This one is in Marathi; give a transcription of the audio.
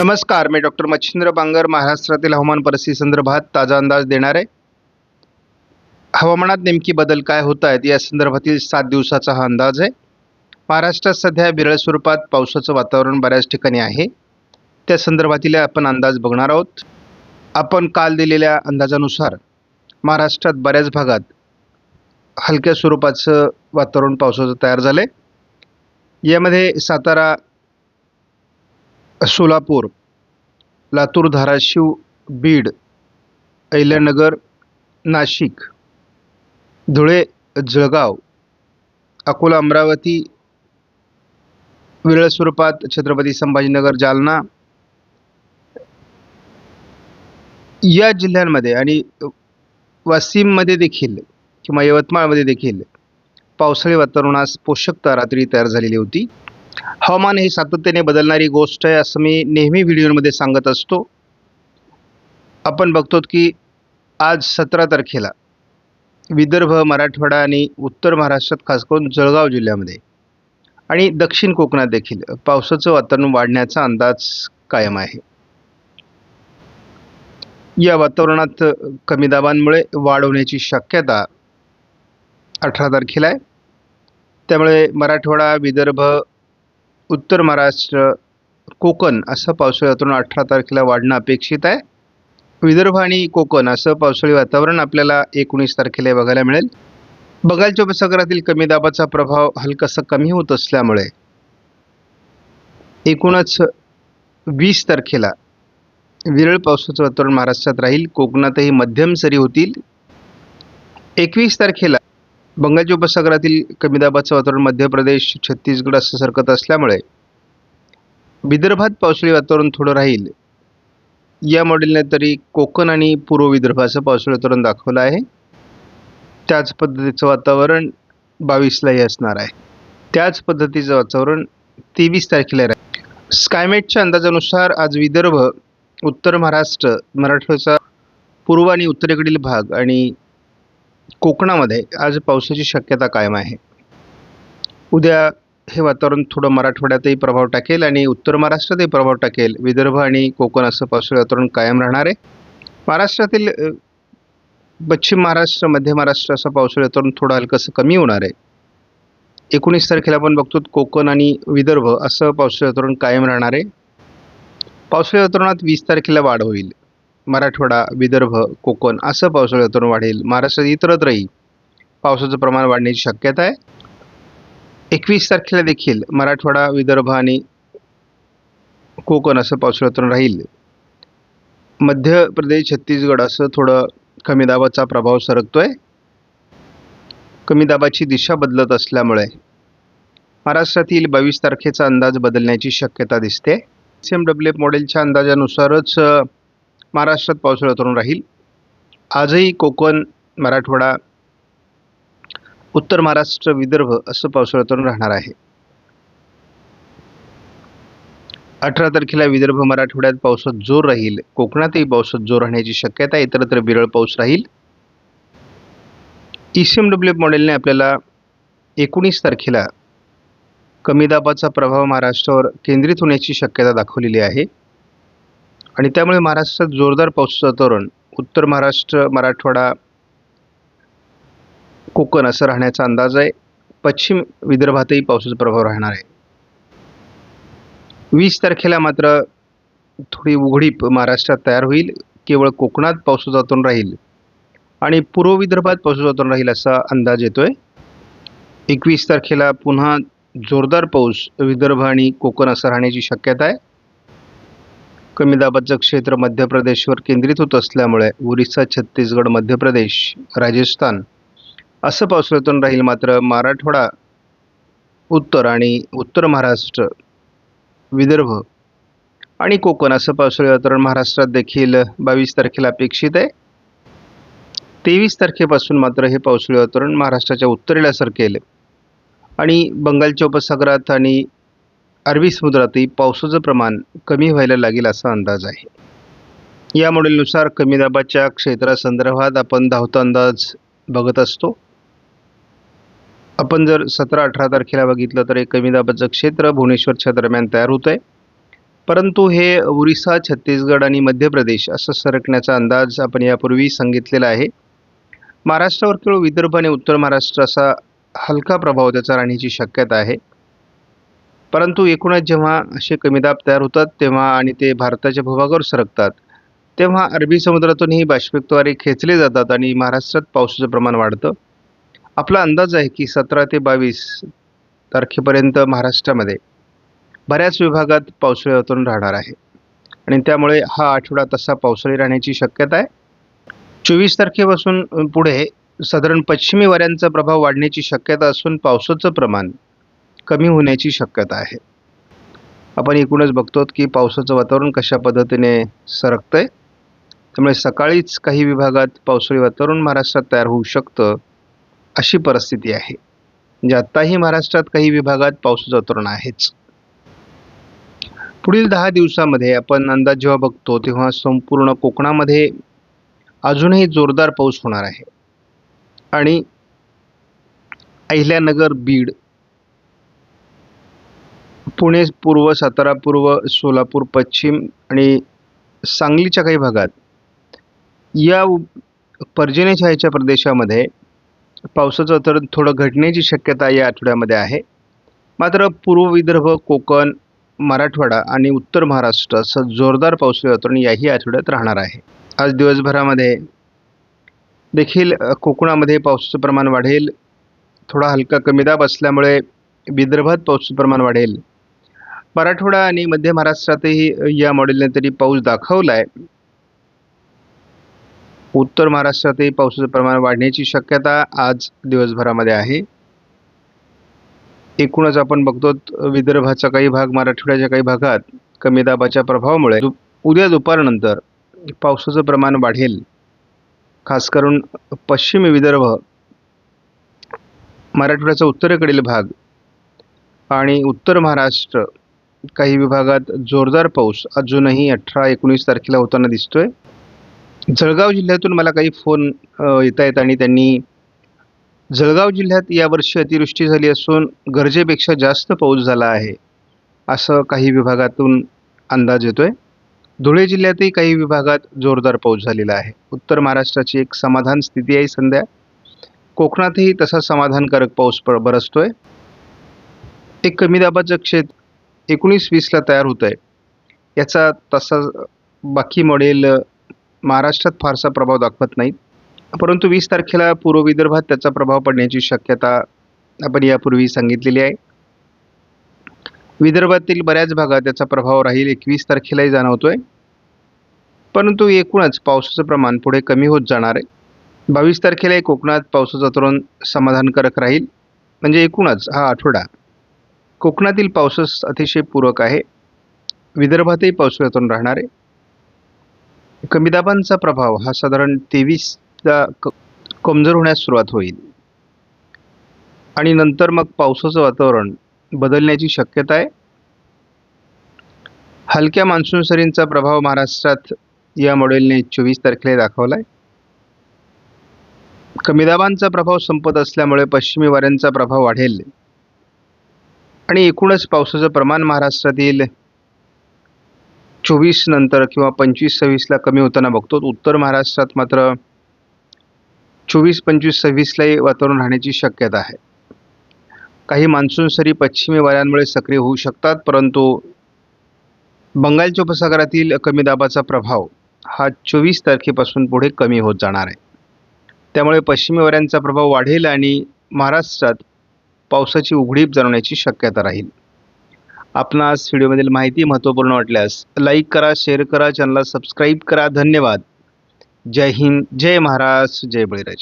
नमस्कार मी डॉक्टर मच्छिंद्र बांगर महाराष्ट्रातील हवामान परिस्थिती संदर्भात ताजा अंदाज देणार आहे. हवामानात नेमकी बदल काय होत आहेत या संदर्भातील सात दिवसाचा हा अंदाज आहे. महाराष्ट्रात सध्या विरळ स्वरूपात पावसाचं वातावरण बऱ्याच ठिकाणी आहे. त्या संदर्भातील आपण अंदाज बघणार आहोत. आपण काल दिलेल्या अंदाजानुसार महाराष्ट्रात बऱ्याच भागात हलक्या स्वरूपाचं वातावरण पावसाचं तयार झालं आहे यामध्ये सातारा सोलापूर लातूर धाराशिव बीड अहिल्यानगर नाशिक धुळे जळगाव अकोला अमरावती विरळ स्वरूपात छत्रपती संभाजीनगर जालना. या जिल्ह्यांमध्ये आणि वाशिममध्ये देखील किंवा यवतमाळमध्ये देखील पावसाळी वातावरणास पोषकता रात्री तयार झालेली होती. हवामान ही सातत्याने बदलणारी गोष्ट आहे असं मी नेहमी व्हिडिओमध्ये सांगत असतो. आपण बघतो की आज सतरा तारखेला विदर्भ मराठवाडा आणि उत्तर महाराष्ट्रात खास करून जळगाव जिल्ह्यामध्ये आणि दक्षिण कोकणात देखील पावसाचं वातावरण वाढण्याचा अंदाज कायम आहे. या वातावरणात कमी दाबांमुळे वाढ होण्याची शक्यता अठरा तारखेला आहे. त्यामुळे मराठवाडा विदर्भ उत्तर महाराष्ट्र कोकण असं पावसाळी वातावरण अठरा तारखेला वाढणं अपेक्षित आहे. विदर्भ आणि कोकण असं पावसाळी वातावरण आपल्याला एकोणीस तारखेला बघायला मिळेल. बंगालच्या उपसागरातील कमी दाबाचा प्रभाव हलकासा कमी होत असल्यामुळे एकूणच वीस तारखेला विरळ पावसाचं वातावरण महाराष्ट्रात राहील. कोकणातही मध्यम सरी होतील. एकवीस तारखेला बंगालच्या उपसागरातील कमी दाबाचं वातावरण मध्य प्रदेश छत्तीसगड असं सरकत असल्यामुळे विदर्भात पावसाळी वातावरण थोडं राहील. या मॉडेलने तरी कोकण आणि पूर्व विदर्भाचं पावसाळी वातावरण दाखवलं आहे. त्याच पद्धतीचं वातावरण बावीसलाही असणार आहे. त्याच पद्धतीचं वातावरण तेवीस तारखेला राहील. स्कायमेटच्या अंदाजानुसार आज विदर्भ उत्तर महाराष्ट्र मराठवाड्याचा पूर्व आणि उत्तरेकडील भाग आणि कोकणामध्ये आज पावसाची शक्यता कायम आहे. उद्या हे वातावरण थोडं मराठवाड्यातही प्रभाव टाकेल आणि उत्तर महाराष्ट्रातही प्रभाव टाकेल. विदर्भ आणि कोकण असं पावसाळी वातावरण कायम राहणार आहे. महाराष्ट्रातील पश्चिम महाराष्ट्र मध्य महाराष्ट्र असं पावसाळी वातावरण थोडं हलकंसं कमी होणार आहे. एकोणीस तारखेला आपण बघतो कोकण आणि विदर्भ असं पावसाळी वातावरण कायम राहणार आहे. पावसाळी वातावरणात वीस तारखेला वाढ होईल. मराठवाडा विदर्भ कोकण असं पावसाळी वातावरण वाढेल. महाराष्ट्रात इतरत्रही पावसाचं प्रमाण वाढण्याची शक्यता आहे. एकवीस तारखेला देखील मराठवाडा विदर्भ आणि कोकण असं पावसाळी वातावरण राहील. मध्य प्रदेश छत्तीसगड असं थोडं कमी दाबाचा प्रभाव सरकतोय. कमी दाबाची दिशा बदलत असल्यामुळे महाराष्ट्रातील बावीस तारखेचा अंदाज बदलण्याची शक्यता दिसते. सी एम डब्ल्यू एफ मॉडेलच्या अंदाजानुसारच महाराष्ट्रात पावसाळा उतरून राहील. आजही कोकण मराठवाडा उत्तर महाराष्ट्र विदर्भ असं पावसाळा उतरून राहणार आहे. अठरा तारखेला विदर्भ मराठवाड्यात पावसात जोर राहील. कोकणातही पावसात जोर राहण्याची शक्यता इतरत्र विरळ पाऊस राहील. E C M W F मॉडेलने आपल्याला एकोणीस तारखेला कमी दाबाचा प्रभाव महाराष्ट्रावर केंद्रित होण्याची शक्यता दाखवलेली आहे. आणि त्यामुळे महाराष्ट्रात जोरदार पावसाचं वातावरण उत्तर महाराष्ट्र मराठवाडा कोकण असं राहण्याचा अंदाज आहे. पश्चिम विदर्भातही पावसाचा प्रभाव राहणार आहे. वीस तारखेला मात्र थोडी उघडीप महाराष्ट्रात तयार होईल. केवळ कोकणात पावसाचं वातावरण राहील आणि पूर्व विदर्भात पावसाचं वातावरण राहील असा अंदाज येतोय. एकवीस तारखेला पुन्हा जोरदार पाऊस विदर्भ आणि कोकण असं राहण्याची शक्यता आहे. कमी दाबाचं क्षेत्र मध्य प्रदेशवर केंद्रित होत असल्यामुळे ओरिसा छत्तीसगड मध्य प्रदेश राजस्थान असं पावसाळी राहील मात्र मराठवाडा उत्तर आणि उत्तर महाराष्ट्र विदर्भ आणि कोकण असं पावसाळी वातावरण महाराष्ट्रात देखील बावीस तारखेला अपेक्षित आहे. तेवीस तारखेपासून मात्र हे पावसाळी वातावरण महाराष्ट्राच्या उत्तरेला सरकेल आणि बंगालच्या उपसागरात आणि अरबी समुद्रातही पावसाचं प्रमाण कमी व्हायला लागेल असा अंदाज आहे. या मॉडेलनुसार कमी दाबाच्या क्षेत्रासंदर्भात आपण धावता अंदाज बघत असतो. आपण जर सतरा अठरा तारखेला बघितलं तर एक कमी दाबाचं क्षेत्र भुवनेश्वरच्या दरम्यान तयार होतं आहे परंतु हे ओरिसा छत्तीसगड आणि मध्य प्रदेश असं सरकण्याचा अंदाज आपण यापूर्वी सांगितलेला आहे. महाराष्ट्रावर केवळ विदर्भ आणि उत्तर महाराष्ट्र असा हलका प्रभाव त्याचा राहण्याची शक्यता आहे. परंतु एकूणच जेव्हा असे कमी दाब तयार होतात तेव्हा आणि ते भारताच्या भूभागावर सरकतात तेव्हा अरबी समुद्रातूनही बाष्पीत्वारे खेचले जातात आणि महाराष्ट्रात पावसाचं प्रमाण वाढतं. आपला अंदाज आहे की सतरा ते बावीस तारखेपर्यंत महाराष्ट्रामध्ये बऱ्याच विभागात पावसाळी वातावरण राहणार आहे. आणि त्यामुळे हा आठवडा तसा पावसाळी राहण्याची शक्यता आहे. चोवीस तारखेपासून पुढे साधारण पश्चिमी वाऱ्यांचा प्रभाव वाढण्याची शक्यता असून पावसाचं प्रमाण कमी होण्याची शक्यता आहे. आपण एकूणच बघतो की पावसाचं वातावरण कशा पद्धतीने सरकतं आहे त्यामुळे सकाळीच काही विभागात पावसाळी वातावरण महाराष्ट्रात तयार होऊ शकतं अशी परिस्थिती आहे. म्हणजे आत्ताही महाराष्ट्रात काही विभागात पावसाचं वातावरण आहेच. पुढील दहा दिवसामध्ये आपण अंदाज जेव्हा बघतो तेव्हा संपूर्ण कोकणामध्ये अजूनही जोरदार पाऊस होणार आहे. आणि अहिल्यानगर बीड पुणे पूर्व सातारा पूर्व सोलापूर पश्चिम आणि सांगलीच्या काही भागात या उ- पर्जन्य छायेच्या प्रदेशामध्ये पावसाचं तर थोडं घटण्याची शक्यता या आठवड्यामध्ये आहे. मात्र पूर्व विदर्भ कोकण मराठवाडा आणि उत्तर महाराष्ट्र असं जोरदार पावसाळी वातावरण याही आठवड्यात राहणार आहे. आज दिवसभरामध्ये देखील कोकणामध्ये पावसाचं प्रमाण वाढेल. थोडा हलका कमी दाब असल्यामुळे विदर्भात पावसाचं प्रमाण वाढेल. मराठवाडा आणि मध्य महाराष्ट्रातही या मॉडेलने तरी पाऊस दाखवला आहे उत्तर महाराष्ट्रातही पावसाचं प्रमाण वाढण्याची शक्यता आज दिवसभरामध्ये आहे. एकूणच आपण बघतो विदर्भाचा काही भाग मराठवाड्याच्या काही भागात कमी दाबाच्या प्रभावामुळे दु- उद्या दुपारनंतर पावसाचं प्रमाण वाढेल. खास करून पश्चिम विदर्भ मराठवाड्याचा उत्तरेकडील भाग आणि उत्तर महाराष्ट्र काही विभागात जोरदार पाऊस अजूनही अठरा एकोणीस तारखेला होताना दिसतोय. जळगाव जिल्ह्यातून मला काही फोन येत आहेत आणि त्यांनी जळगाव जिल्ह्यात यावर्षी अतिवृष्टी झाली असून गरजेपेक्षा जास्त पाऊस झाला आहे असं काही विभागातून अंदाज येतोय. धुळे जिल्ह्यातही काही विभागात जोरदार पाऊस झालेला आहे. उत्तर महाराष्ट्राची एक समाधान स्थिती आहे सध्या. कोकणातही तसा समाधानकारक पाऊस प बरसतोय. एक कमी दाबाचं क्षेत्र एकोणीस वीसला तयार होत आहे. याचा तसा बाकी मॉडेल महाराष्ट्रात फारसा प्रभाव दाखवत नाहीत परंतु वीस तारखेला पूर्व विदर्भात त्याचा प्रभाव पडण्याची शक्यता आपण यापूर्वी सांगितलेली आहे. विदर्भातील बऱ्याच भागात त्याचा प्रभाव राहील एकवीस तारखेलाही जाणवतो आहे परंतु एकूणच पावसाचं प्रमाण पुढे कमी होत जाणार आहे. बावीस तारखेलाही कोकणात पावसाचं वातावरण समाधानकारक राहील. म्हणजे एकूणच हा आठवडा. कोकणातील पावसास अतिशय पूरक आहे. विदर्भातही पावसाळ्यातून राहणार आहे. कमी दाबांचा प्रभाव हा साधारण तेवीसला क कमजोर होण्यास सुरुवात होईल. आणि नंतर मग पावसाचं वातावरण बदलण्याची शक्यता आहे. हलक्या मान्सून सरींचा प्रभाव महाराष्ट्रात या मॉडेलने चोवीस तारखेला दाखवला आहे कमी दाबांचा प्रभाव संपत असल्यामुळे पश्चिमी वाऱ्यांचा प्रभाव वाढेल. आणि एकूणच पावसाचं प्रमाण महाराष्ट्रातील चोवीस नंतर किंवा पंचवीस सव्वीसला कमी होताना बघतो. उत्तर महाराष्ट्रात मात्र चोवीस पंचवीस सव्वीसलाही वातावरण राहण्याची शक्यता आहे. काही मान्सून सरी पश्चिमी वाऱ्यांमुळे सक्रिय होऊ शकतात परंतु बंगालच्या उपसागरातील कमी दाबाचा प्रभाव हा चोवीस तारखेपासून पुढे कमी होत जाणार आहे. त्यामुळे पश्चिमी वाऱ्यांचा प्रभाव वाढेल आणि महाराष्ट्रात पावसाची उघडीप जाणवण्याची शक्यता राहील. आपणास व्हिडिओमधील माहिती महत्त्वपूर्ण वाटल्यास लाईक करा शेअर करा चॅनलला सबस्क्राईब करा. धन्यवाद. जय हिंद जय महाराष्ट्र जय बळीराज.